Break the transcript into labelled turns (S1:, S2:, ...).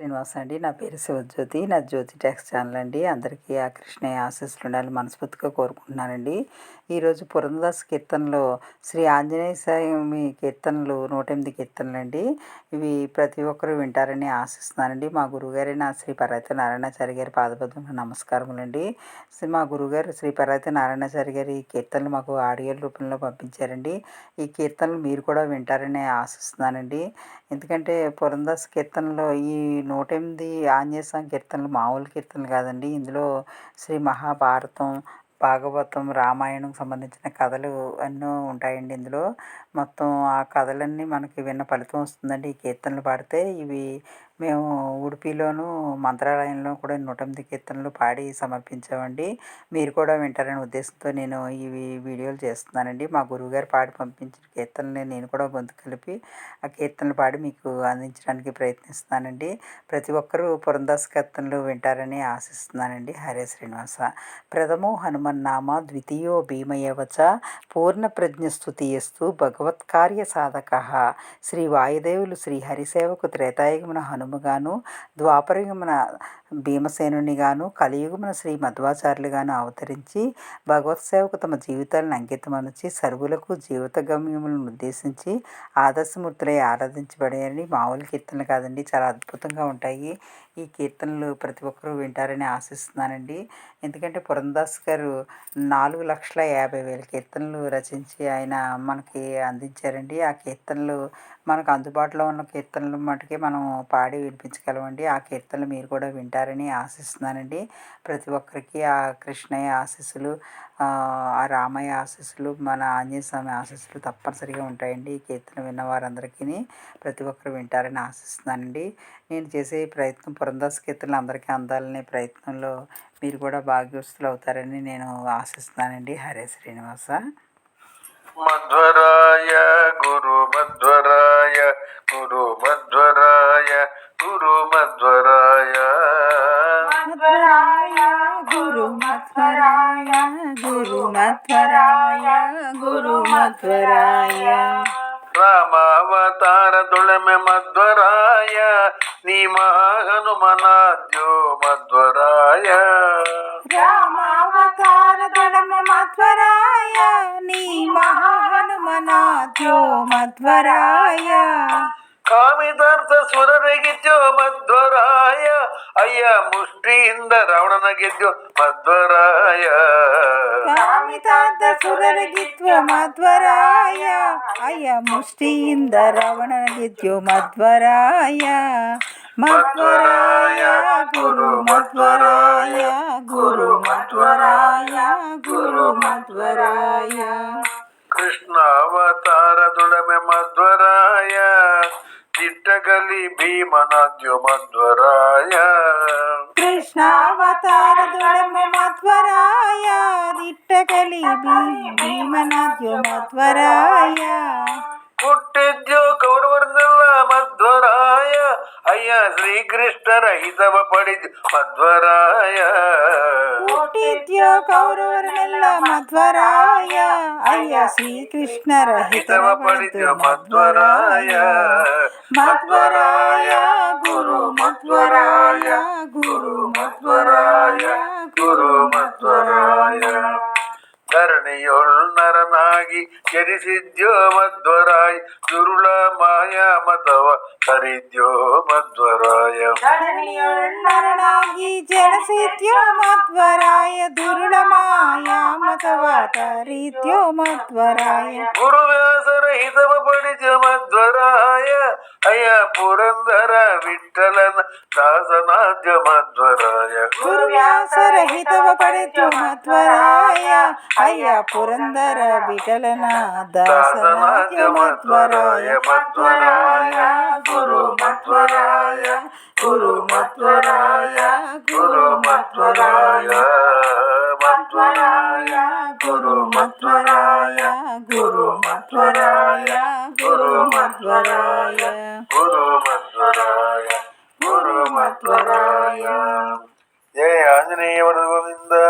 S1: శ్రీనివాస్ అండి నా పేరు శివజ్యోతి. నా జ్యోతి ట్యాక్స్ ఛానల్ అండి. అందరికీ ఆ కృష్ణయ్య ఆశీస్సులు ఉండాలి మనస్ఫూర్తిగా కోరుకుంటున్నానండి. ఈరోజు పురందాస్ కీర్తనలో శ్రీ ఆంజనేయ స్వామి కీర్తనలు నూట ఎనిమిది కీర్తనలు అండి. ఇవి ప్రతి ఒక్కరూ వింటారని ఆశిస్తున్నానండి. మా గురుగారైన శ్రీ పర్వత నారాయణాచారి గారి పాదపద్మ నమస్కారములండి మా గురుగారు శ్రీ పర్వత నారాయణాచారి గారి కీర్తనలు మాకు ఆడియో రూపంలో పంపించారండి. ఈ కీర్తనలు మీరు కూడా వింటారని ఆశిస్తున్నానండి. ఎందుకంటే పురందాస్ కీర్తనలో ఈ నూట ఎనిమిది ఆంజనేయ స్వామి కీర్తనలు మామూలు కీర్తనలు కాదండి. ఇందులో శ్రీ మహాభారతం భాగవతం రామాయణం సంబంధించిన కథలు ఎన్నో ఉంటాయండి ఇందులో. మొత్తం ఆ కథలన్నీ మనకి విన్న ఫలితం వస్తుందండి. ఈ కీర్తనలు పాడితే ఇవి మేము ఉడిపిలోను మంత్రాలయంలో కూడా నూట ఎనిమిది కీర్తనలు పాడి సమర్పించామండి. మీరు కూడా వింటారనే ఉద్దేశంతో నేను ఇవి వీడియోలు చేస్తున్నానండి. మా గురువుగారు పాడి పంపించిన కీర్తనలు నేను కూడా గొంతు కలిపి ఆ కీర్తనలు పాడి మీకు అందించడానికి ప్రయత్నిస్తున్నానండి. ప్రతి ఒక్కరూ పురందాస్ కీర్తనలు వింటారని ఆశిస్తున్నానండి. హరే శ్రీనివాస. ప్రథమో హనుమన్నామ ద్వితీయో భీమయవచ పూర్ణ ప్రజ్ఞస్తుతియస్తు భగవత్కార్య సాధక. శ్రీ వాయుదేవులు శ్రీ హరిసేవకు త్రేతాయుగమున హనుమగాను ద్వాపరయుగమున భీమసేనునిగాను కలియుగమున శ్రీ మధ్వాచార్యులుగాను అవతరించి భగవత్ సేవకు తమ జీవితాలను అంకితమనిచి సర్వులకు జీవిత గమ్యములను ఉద్దేశించి ఆదర్శమూర్తులై ఆరాధించబడాయని మామూలు కీర్తనలు కాదండి. చాలా అద్భుతంగా ఉంటాయి. ఈ కీర్తనలు ప్రతి ఒక్కరూ వింటారని ఆశిస్తున్నానండి. ఎందుకంటే పురందాస్ గారు నాలుగు లక్షల యాభై వేల కీర్తనలు రచించి ఆయన మనకి అందించారండి. ఆ కీర్తనలు మనకు అందుబాటులో ఉన్న కీర్తనలు మటుకే మనం పాడి వినిపించగలమండి. ఆ కీర్తనలు మీరు కూడా వింటారని ఆశిస్తున్నానండి. ప్రతి ఒక్కరికి ఆ కృష్ణయ్య ఆశీస్సులు ఆ రామయ్య ఆశీస్సులు మన ఆంజనేయ స్వామి ఆశీస్సులు తప్పనిసరిగా ఉంటాయండి. ఈ కీర్తన విన్న వారందరికీ ప్రతి ఒక్కరు వింటారని ఆశిస్తున్నానండి. నేను చేసే ప్రయత్నం పురందాస్ కీర్తనలు అందరికీ అందాలనే ప్రయత్నంలో మీరు కూడా భాగ్యస్తులు అవుతారని నేను ఆశిస్తున్నానండి. హరే శ్రీనివాస.
S2: మధ్వరాయ గురు మధ్వరాయ గురు మధ్వరాయ గురు మధ్వరాయ రామావతార దుళమె మధ్వరాయ నీ మహాహనుమనాద్యో మధ్వరాయ
S1: రామావతార దడమ మధ్వరాయ నీ మహాహనుమనాథ్యో మధ్వరాయ
S2: ಕಾಮಿತಾರ್ಥ ಸುರರ ಗೆದ್ಯೋ ಮಧ್ವರಾಯ ಅಯ್ಯ ಮುಷ್ಟಿಯಿಂದ ರಾವಣನ ಗೆದ್ಯೋ ಮಧ್ವರಾಯ
S1: ಕಾಮಿತಾರ್ಥ ಸುರರಿಗಿತ್ವ ಮಧ್ವರಾಯ ಅಯ್ಯ ಮುಷ್ಟಿಯಿಂದ ರಾವಣ ಗೆದ್ಯೋ ಮಧ್ವರಾಯ ಮಧ್ವರಾಯ ಗುರು ಮಧ್ವರಾಯ ಗುರು ಮಧ್ವರಾಯ ಗುರು ಮಧ್ವರಾಯ
S2: ಕೃಷ್ಣ ಅವತಾರದೊಳಮೆ ಮಧ್ವರಾಯ ಚಿಟ್ಟಗಲಿ ಭೀಮನಾದ್ಯೋ ಮಧ್ವರಾಯ
S1: ಕೃಷ್ಣಾವತಾರ ದೊಡಮೆ ಮಧ್ವರಾಯ ದಿಟ್ಟಗಲಿ ಭೀಮನಾದ್ಯೋ ಮಧ್ವರಾಯ
S2: ಹುಟ್ಟಿದ್ಯೋ ಕೌರವರನ್ನೆಲ್ಲ ಮಧ್ವರಾಯ ಅಯ್ಯ ಶ್ರೀಕೃಷ್ಣರ ಹಿತವ ಪಡಿದ್ ಮಧ್ವರಾಯ
S1: ಹುಟ್ಟಿದ್ಯೋ ಕೌರವರನ್ನೆಲ್ಲ ಮಧ್ವರಾಯ ಅಯ್ಯ ಶ್ರೀಕೃಷ್ಣರ ಹಿತವ ಪಡೆದು ಮಧ್ವರಾಯ ಮಧ್ವರಾಯ ಗುರು ಮಧ್ವರಾಯ ಗುರು ಮಧ್ವರಾಯ ಗುರು ಮಧ್ವರಾಯ.
S2: ಧರಣಿಯೊಳ್ ನರನಾಗಿ ಜನಿಸಿದ್ಯೋ ಮಧ್ವರಾಯ ದುರುಳ ಮಾಯ ಮತವ ಹರಿದ್ಯೋ ಮಧ್ವರಾಯ.
S1: ನರನಾಗಿ ಜನಿಸಿದ್ಯೋ ಮಧ್ವರಾಯ ದುರುಳ ಮಾಯ ಮತವ ತರಿದ್ಯೋ ಮಧ್ವರಾಯ.
S2: ಗುರುವ್ಯಾಸರ జమధ్వరాయ అయ
S1: పురందర విఠలన దాసనాథ్య మధ్వరాయ గురువ్యాసరహిత పడిత్వ మధ్వరాయ అయ పురందర విఠలన దాసనాథ్య మధ్వరాయ మధ్వరాయ గురు మధ్వరాయ గురు మధ్వరాయ గురు మధ్వరాయ மத்வராய குரு மத்வராய குரு
S2: மத்வராய குரு
S1: மத்வராய குரு
S2: மத்வராய ஜெய ஆஞ்சநேயவர் கோவிந்தா